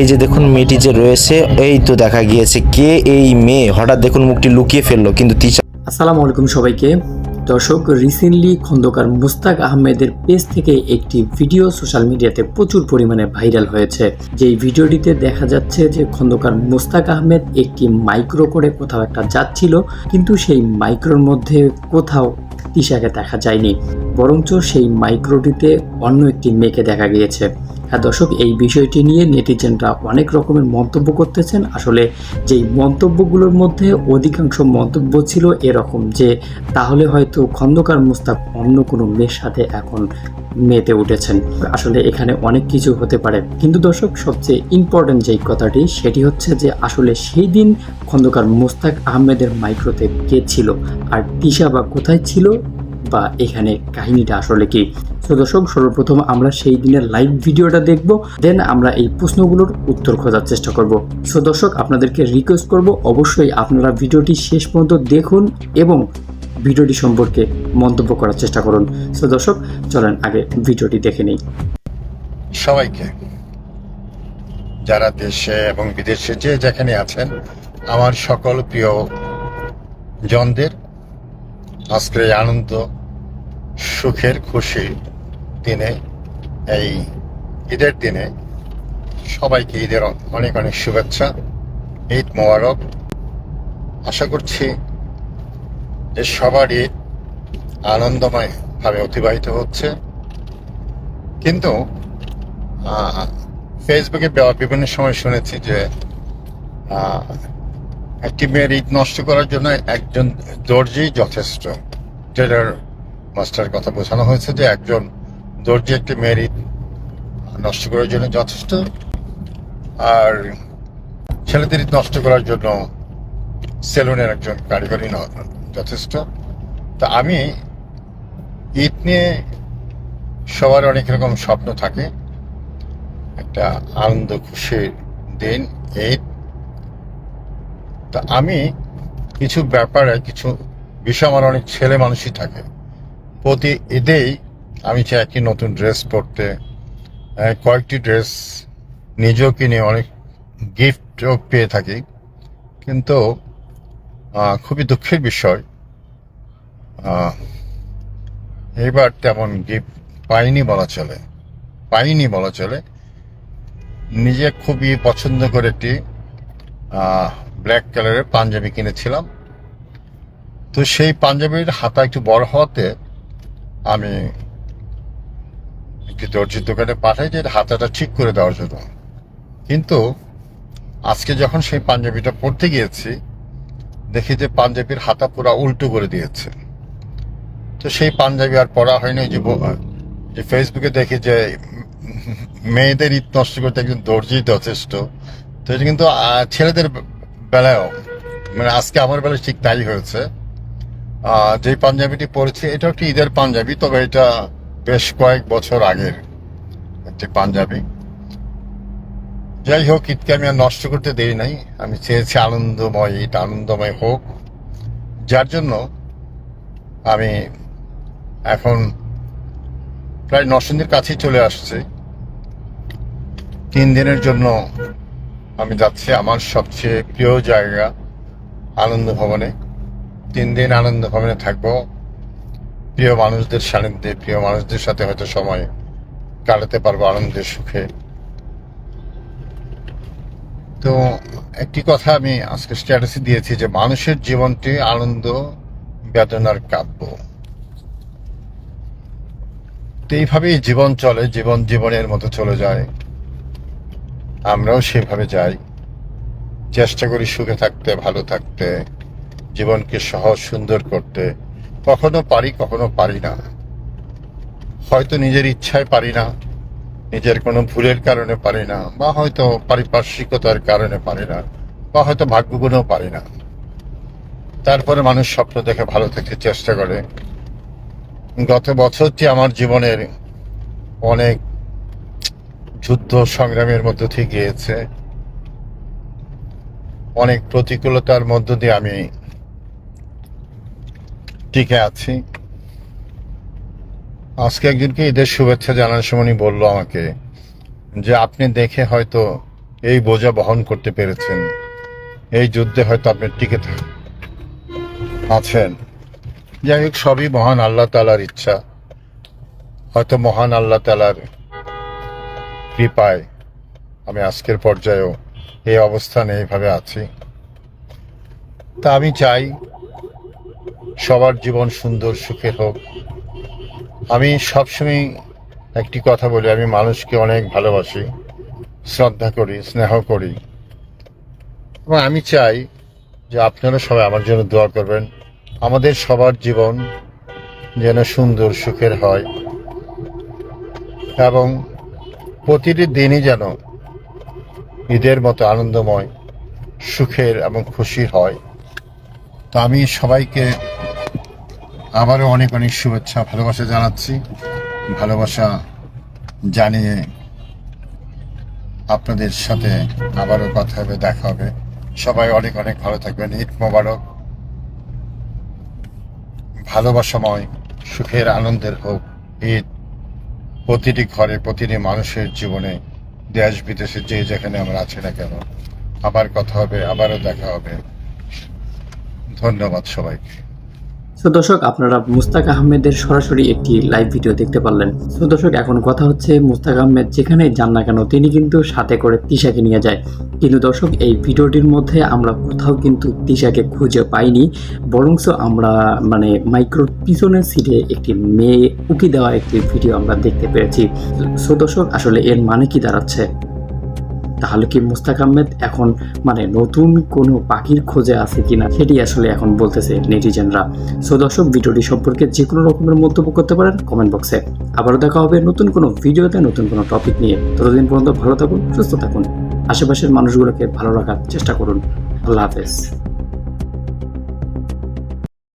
এই যে দেখুন মেয়েটি যে রয়েছে, এই তো দেখা গিয়েছে কে এই মেয়ে। হঠাৎ দেখুন মুখটি লুকিয়ে ফেলল, কিন্তু আসসালামু আলাইকুম সবাইকে। দর্শক রিসেন্টলি খন্দকার মুস্তাক আহমেদের পেজ থেকে একটি ভিডিও সোশ্যাল মিডিয়াতে প্রচুর পরিমাণে ভাইরাল হয়েছে। যেই ভিডিওটিতে দেখা যাচ্ছে যে খন্দকার মুস্তাক আহমেদ একটি মাইক্রো করে কোথাও একটা যাচ্ছিল, কিন্তু সেই মাইক্রোর মধ্যে কোথাও তিশাকে দেখা যায়নি। বরঞ্চ সেই মাইক্রোটিতে অন্য একটি মেয়েকে দেখা গিয়েছে। হ্যাঁ দর্শক, এই বিষয়টি নিয়ে নেটিজেনরা অনেক রকমের মন্তব্য করতেছেন। আসলে যেই মন্তব্যগুলোর মধ্যে অধিকাংশ মন্তব্য ছিল এরকম যে, তাহলে হয়তো খন্দকার মুস্তাক অন্য কোনো মেয়ের সাথে এখন মেতে উঠেছেন। আসলে এখানে অনেক কিছু হতে পারে। কিন্তু দর্শক, সবচেয়ে ইম্পর্টেন্ট যেই কথাটি, সেটি হচ্ছে যে, আসলে সেই দিন খন্দকার মুস্তাক আহমেদের মাইক্রোতে কে ছিল? আর তিশা বা কোথায় ছিল? বা এখানে কাহিনীটা আসলে কি? তো দর্শক, সর্বপ্রথম আমরা সেই দিনের লাইভ ভিডিওটা দেখব দেন আমরা এই প্রশ্নগুলোর উত্তর খোঁজার চেষ্টা করব। সো দর্শক, আপনাদেরকে রিকোয়েস্ট করব, অবশ্যই আপনারা ভিডিওটি শেষ পর্যন্ত দেখুন এবং ভিডিওটি সম্পর্কে মন্তব্য করার চেষ্টা করুন। সো দর্শক, চলেন আগে ভিডিওটি দেখে নিই। সবাইকে, যারা দেশে এবং বিদেশে যে যেখানে আছেন, আমার সকল প্রিয় জনদের, আজকের আনন্দ, সুখের খুশি দিনে, এই ঈদের দিনে সবাইকে ঈদের অনেক অনেক শুভেচ্ছা, ঈদ মোবারক। আশা করছি যে সবার ঈদ আনন্দময়ভাবে অতিবাহিত হচ্ছে। কিন্তু ফেসবুকে বিভিন্ন সময় শুনেছি যে একটি মেয়ের ঈদ নষ্ট করার জন্য একজন দর্জি যথেষ্ট। টেলার মাস্টার কথা বোঝানো হয়েছে যে একজন দর্জি একটি ঈদ নষ্ট করার জন্য যথেষ্ট, আর ছেলেদের নষ্ট করার জন্য সেলুনের একজন কারিগরি যথেষ্ট। তা আমি ঈদ নিয়ে সবার অনেক রকম স্বপ্ন থাকে। একটা আনন্দ খুশির দিন ঈদ। তা আমি কিছু ব্যাপারে কিছু বিষয় আমার অনেক ছেলে মানুষই থাকে। প্রতি ঈদেই আমি চাই একটি নতুন ড্রেস পরতে। কয়েকটি ড্রেস নিজেও কিনে অনেক গিফটও পেয়ে থাকি। কিন্তু খুবই দুঃখের বিষয়। এবার তেমন গিফট পাইনি বলা চলে। পাইনি বলা চলে। নিজে খুবই পছন্দ করে একটি ব্ল্যাক কালারের পাঞ্জাবি কিনেছিলাম। তো সেই পাঞ্জাবির হাতা একটু বড় হওয়াতে আমি একটি দর্জির দোকানে পাঠাই যে হাতাটা ঠিক করে দেওয়ার জন্য। কিন্তু আজকে যখন সেই পাঞ্জাবিটা পরতে গিয়েছি, দেখি যে পাঞ্জাবির হাতা পুরো উল্টো করে দিয়েছে। তো সেই পাঞ্জাবি আর পরা হয়নি যে যে ফেসবুকে দেখি যে মেয়েদের ঈদ নষ্ট করতে একজন দর্জি যথেষ্ট। তো এটা কিন্তু ছেলেদের বেলায়ও মানে আজকে আমার বেলায় ঠিক তাই হয়েছে। যে পাঞ্জাবিটি পরেছি এটা একটি ঈদের পাঞ্জাবি, তবে এটা বেশ কয়েক বছর আগের একটি পাঞ্জাবি। যাই হোক ঈদকে আমি আর নষ্ট করতে দেই নাই। আমি চেয়েছি আনন্দময় ঈদ, আনন্দময় হোক। যার জন্য আমি এখন প্রায় নরসিংদীর কাছেই চলে আসছে। তিন দিনের জন্য আমি যাচ্ছি আমার সবচেয়ে প্রিয় জায়গা আনন্দ ভবনে তিন দিন আনন্দ ভবনে থাকব। প্রিয় মানুষদের সান্নিধ্যে প্রিয় মানুষদের সাথে হয়তো সময় কাটাতে পারব আনন্দের সুখে। তো একটি কথা আমি আজকে স্ট্যাটাসে দিয়েছি যে মানুষের জীবনটি আনন্দ, বেদনার কাব্য। তো এইভাবেই জীবন চলে, জীবন জীবনের মতো চলে যায়। আমরাও সেভাবে যাই। চেষ্টা করি সুখে থাকতে, ভালো থাকতে, জীবনকে সহজ, সুন্দর করতে। কখনো পারি কখনো পারি না। হয়তো নিজের ইচ্ছায় পারি না, নিজের কোনো ভুলের কারণে পারি না, বা হয়তো পারিপার্শ্বিকতার কারণে পারি না, বা হয়তো ভাগ্যগুণও পারি না। তারপরে মানুষ স্বপ্ন দেখে ভালো থাকতে চেষ্টা করে। গত বছরটি আমার জীবনের অনেক যুদ্ধ সংগ্রামের মধ্য দিয়ে গিয়েছে। অনেক প্রতিকূলতার মধ্য দিয়ে আমি টিকে আছি আজকে একজনকে ঈদের শুভেচ্ছা জানার সময় বলল আমাকে যে আপনি দেখে হয়তো এই বোঝা বহন করতে পেরেছেন। এই যুদ্ধে হয়তো আপনি টিকে আছেন। যাই হোক, সবই মহান আল্লাহ তালার ইচ্ছা। হয়তো মহান আল্লাহ তালার কৃপায় আমি আজকের পর্যায়েও এই অবস্থানে এইভাবে আছি। তা আমি চাই সবার জীবন সুন্দর সুখের হোক। আমি সবসময় একটি কথা বলি, আমি মানুষকে অনেক ভালোবাসি, শ্রদ্ধা করি, স্নেহ করি। এবং আমি চাই যে আপনারা সবাই আমার জন্য দোয়া করবেন, আমাদের সবার জীবন যেন সুন্দর, সুখের হয়। এবং প্রতিটি দিনই যেন ঈদের মতো আনন্দময়, সুখের এবং খুশির হয়। তো আমি সবাইকে আবারও অনেক অনেক শুভেচ্ছা, ভালোবাসা জানাচ্ছি। ভালোবাসা জানিয়ে আপনাদের সাথে আবারও কথা হবে, দেখা হবে। সবাই অনেক অনেক ভালো থাকবেন। ঈদ মোবারক। ভালোবাসাময়, সুখের আনন্দের হোক ঈদ। প্রতিটি ঘরে প্রতিটি মানুষের জীবনে, দেশ, বিদেশে যে যেখানে আমরা আছি না কেন, আবার কথা হবে, আবারও দেখা হবে। ধন্যবাদ সবাইকে। তো দর্শক, আপনারা মুস্তাক আহমেদের সরাসরি একটি লাইভ ভিডিও দেখতে পারলেন। তো দর্শক, এখন কথা হচ্ছে মুস্তাক আহমেদ যেখানে যান না কেন, তিনি কিন্তু সাথে করে তিশাকে নিয়ে যায়। কিন্তু দর্শক, এই ভিডিওটির মধ্যে আমরা কোথাও কিন্তু তিশাকে খুঁজে পাইনি বরংস আমরা মানে মাইক্রোর পিছনের সিটে একটি মেয়ে উকি দেওয়া একটি ভিডিও আমরা দেখতে পেয়েছি। সো দর্শক, আসলে এর মানে কি দাঁড়াচ্ছে? তাহলে কি মুস্তাক আহমেদ এখন মানে নতুন কোনো পাখির খোঁজে আছে কিনা সেটি আসলে এখন বলতেছে নেটিজেনরা। সো দর্শক, ভিডিওটি সম্পর্কে যে কোনো রকমের মন্তব্য করতে পারেন কমেন্ট বক্সে। আবারও দেখা হবে নতুন কোনো ভিডিওতে, নতুন কোনো টপিক নিয়ে। ততদিন পর্যন্ত ভালো থাকুন, সুস্থ থাকুন। আশেপাশের মানুষগুলোকে ভালো রাখার চেষ্টা করুন। আল্লাহ হাফেজ।